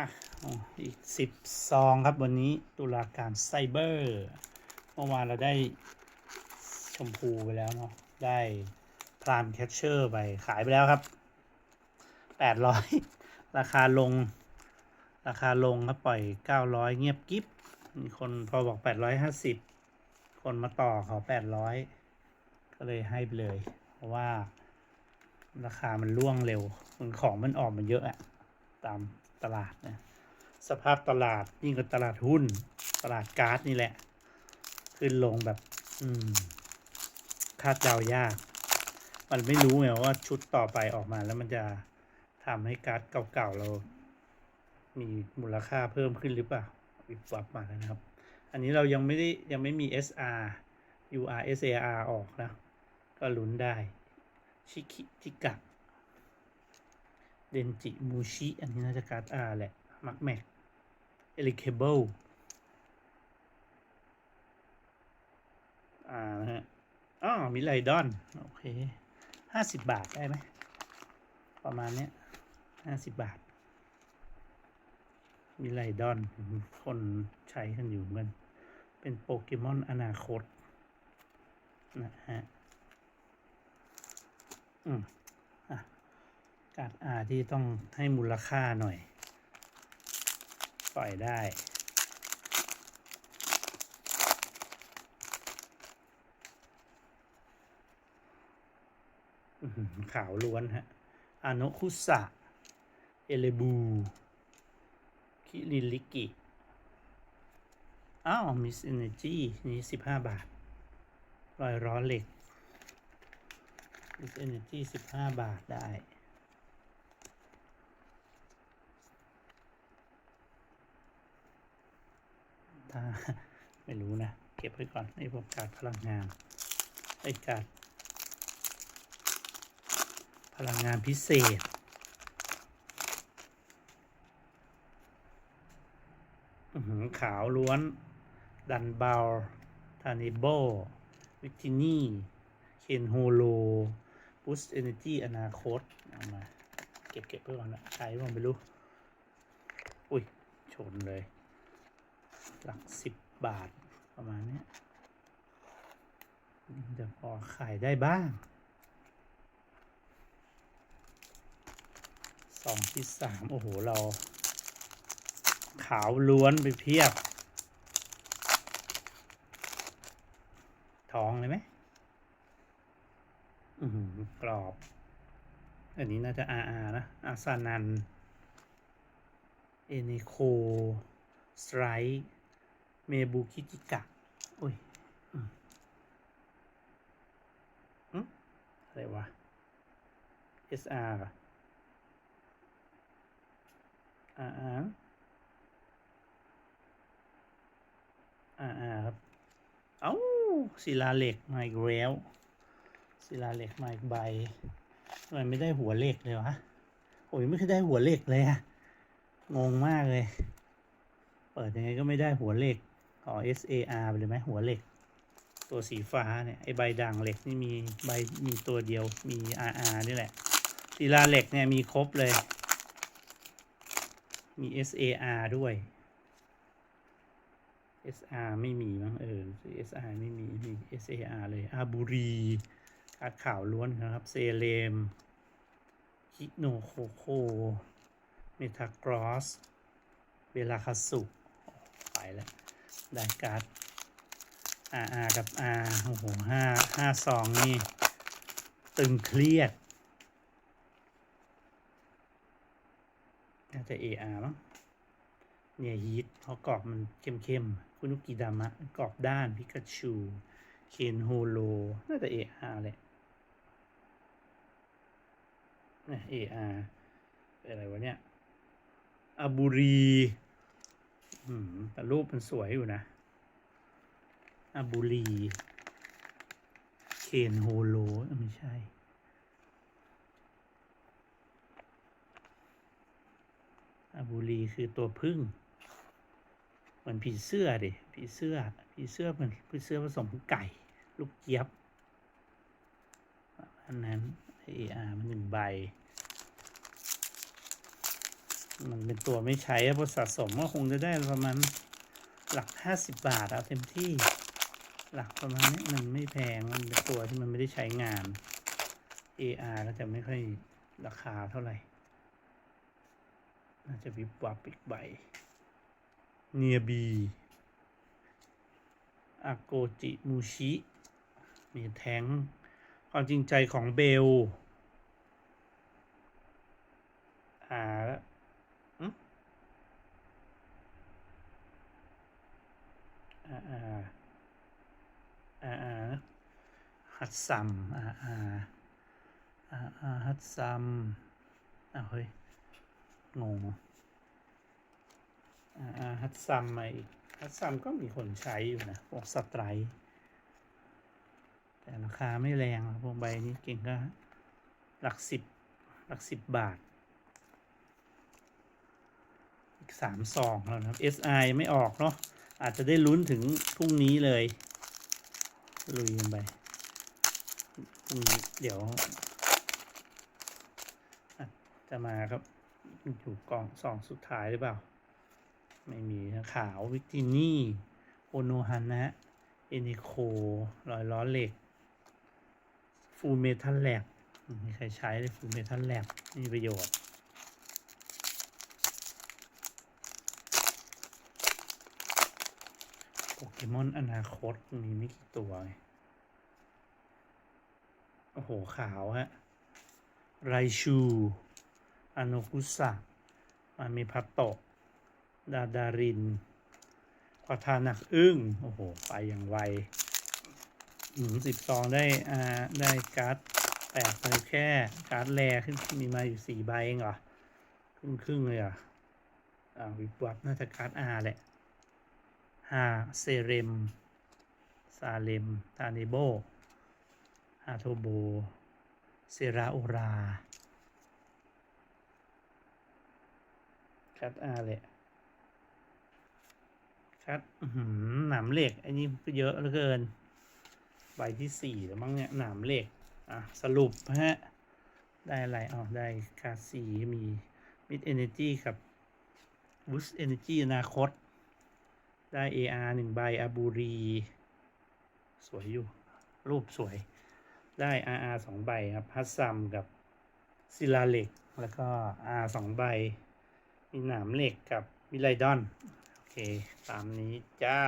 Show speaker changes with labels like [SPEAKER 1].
[SPEAKER 1] อะอีกสิบซองครับวันนี้ตุลาการไซเบอร์เมื่อวานเราได้ชมพูไปแล้วเนาะได้พรามแคชเชอร์ไปขายไปแล้วครับแปดร้อยราคาลง ราคาลงครับปล่อยเก้าร้อยเงียบกิ๊บมีคนพอบอกแปดร้อยห้าสิบคนมาต่อขอแปดร้อยก็เลยให้ไปเลย เพราะว่า ราคามันร่วงเร็วมันของมันออกมาเยอะอะ ตามตลาดนะสภาพตลาดยิ่งกับตลาดหุ้น ตลาดกา๊าซนี่แหละ ขึ้นลงแบบ อืมคาดเดายาก มันไม่รู้ไงว่าชุดต่อไปออกมาแล้วมันจะทำให้การ์ดเก่าๆเรา มีมูลค่าเพิ่มขึ้นหรือเปล่าวิบวับมาแล้วนะครับ อันนี้เรายังไม่ได้ยังไม่มี SR UR SAR ออกนะ ก็ลุ้นได้ ชิคิจิกะ เดนจิมูชิ อันนี้น่าจะการ์ด R แหละ มักแม็กเอลิเคเบิลอ่านะฮะอ๋อมิไลดอน โอเคห้าสิบบาทได้ไหม ประมาณเนี้ยห้าสิบบาท มิไลดอน คนใช้กันอยู่มัน เป็นโปเกมอนอนาคต นะฮะ อืมอะ การอาที่ต้องให้มูลค่าหน่อย ปล่อยได้ ขาวล้วนฮะอาโนคุสะ เอเลบู คิริลิกิ อ้าว มิสเอเนจีนี่สิบห้าบาท รอยร้อเหล็กมิสเอเนจีสิบห้าบาทได้ ถ้าไม่รู้นะ เก็บไว้ก่อนไอ้พวกการดพลังงานไอ้การดพลังงานพิเศษ ขาวล้วน ดันเบลทานิโบวิตินี่เคนโฮโลบูสเอเนจีอนาคตเอามา เก็บเก็บไว้ก่อนนะใช้บ้างไม่รู้ อุ้ย ชนเลย หลักสิบบาทประมาณนี้จะพอขายได้บ้างสองที่สามโอ้โห เรา ขาวล้วนไปเพียบ ทองเลยไหมอือหือกรอบ อันนี้น่าจะ RR นะ อาซานัน เอเนโคสไตร เมบูคิจิกะโอ้ยอืมอืมอะไรวะ SR เหรอ RR RR ครับ เอ้าศิลาเหล็กมาอีกแล้วศิลาเหล็กมาอีกใบทำไมไม่ได้หัวเหล็กเลยวะโอ้ยไม่เคยได้หัวเหล็กเลยอะงงมากเลย เปิดยังไงก็ไม่ได้หัวเหล็ก ขอ SAR ไปเลยไหมหัวเหล็ก ตัวสีฟ้าเนี่ยไอใบด่างเหล็กนี่มีใบมีตัวเดียวมี RR นี่แหละศิลาเหล็กเนี่ยมีครบเลย มี SAR ด้วย SR ไม่มีมั้งเออ SR ไม่มีมี SAR เลยอาบุรีกาขาวล้วนนะครับ เซเลมคิโนโคโคเมทากรอสเบลาคาสุ ไปแล้ว ได้การ์ด RR กับ R โอ้โหห้าห้าสองนี่ ตึงเครียดน่าจะ AR มั้งเนี่ยฮีทเพราะกรอบมันเข้มๆคุนุกิดามะกรอบด้านพิกาชูเคนโฮโล น่าจะ AR แหละเนี่ย AR เป็นอะไรวะเนี่ยอาบุรี แต่รูปมันสวยอยู่นะอาบุรี เคนโฮโลไม่ใช่ อาบูรีคือตัวพึ่ง เหมือนผีเสื้อดิผีเสื้อผีเสื้อเหมือนผีเสื้อผสมไก่ ลูกเจี๊ยบอันนั้น AR มันหนึ่งใบ มันเป็นตัวไม่ใช้เพราะสะสมก็คงจะได้ประมาณหลักห้าสิบบาทเอาเต็มที่ หลักประมาณนี้มันไม่แพง มันเป็นตัวที่มันไม่ได้ใช้งาน AR ก็จะไม่ค่อยราคาเท่าไหร่ น่าจะวิบวับอีกใบ เนียบีอาโกจิมูชิ มีแทงความจริงใจของเบล อ่าอืมอ่าอ่าอ่าอ่า ฮัตซัมอ่าอ่าอ่าอ่าฮัตซัมอ่าเฮ้ย งงอ่าอ่าฮัตซัมมาอีกฮัตซัมก็มีคนใช้อยู่นะพวกสไตร์แต่ราคาไม่แรงอะพวกใบนี้เก่งก็หลักสิบหลักสิบบาท อีกสามซองแล้วนะครับ SI ไม่ออกเนาะอาจจะได้ลุ้นถึงพรุ่งนี้เลย ลุยกันไปพรุ่ง เดี๋ยว จะมาครับ อยู่กล่องสองสุดท้ายหรือเปล่า ไม่มีนะขาววิกตินี่โอโนฮันนะเอนิโครอยล้อเหล็ก ฟูเมทัลแลบมีใครใช้เลยฟูเมทัลแลบมีประโยชน์โปเกมอนอนาคตมีไม่กี่ตัวไง โอ้โห ขาวฮะ ไรชูอโนคุสะมามีพัตโตดาดารินควาทานักอึ้ง โอ้โห ไปอย่างไวหืมสิบซองได้ อ่า ได้การ์ดแตกไปแค่ การ์ดแรขึ้นมีมาอยู่สี่ใบเองเหรอ ครึ่งครึ่งเลยเหรอะอ่า วิบวับน่าจะการ์ดอาแหละฮาเซเรม ซาเลม ทาเนโบ ฮาโทโบเซราโอราคัดอาเลยคัดหือหนามเหล็ก อันนี้ก็เยอะเหลือเกิน ใบที่สี่แล้วมั้งเนี่ย หนามเหล็ก อะ สรุปฮะ ได้อะไรอ๋อได้คาซีมีมิดเอเนจีกับวูสเอเนจีอนาคต ได้ AR หนึ่งใบอาบูรี สวยอยู่ รูปสวย ได้ RR สองใบครับพัสซัมกับศิลาเหล็ก แล้วก็ R สองใบ มีหนามเหล็กกับวิไลดอน โอเค ตามนี้จ้า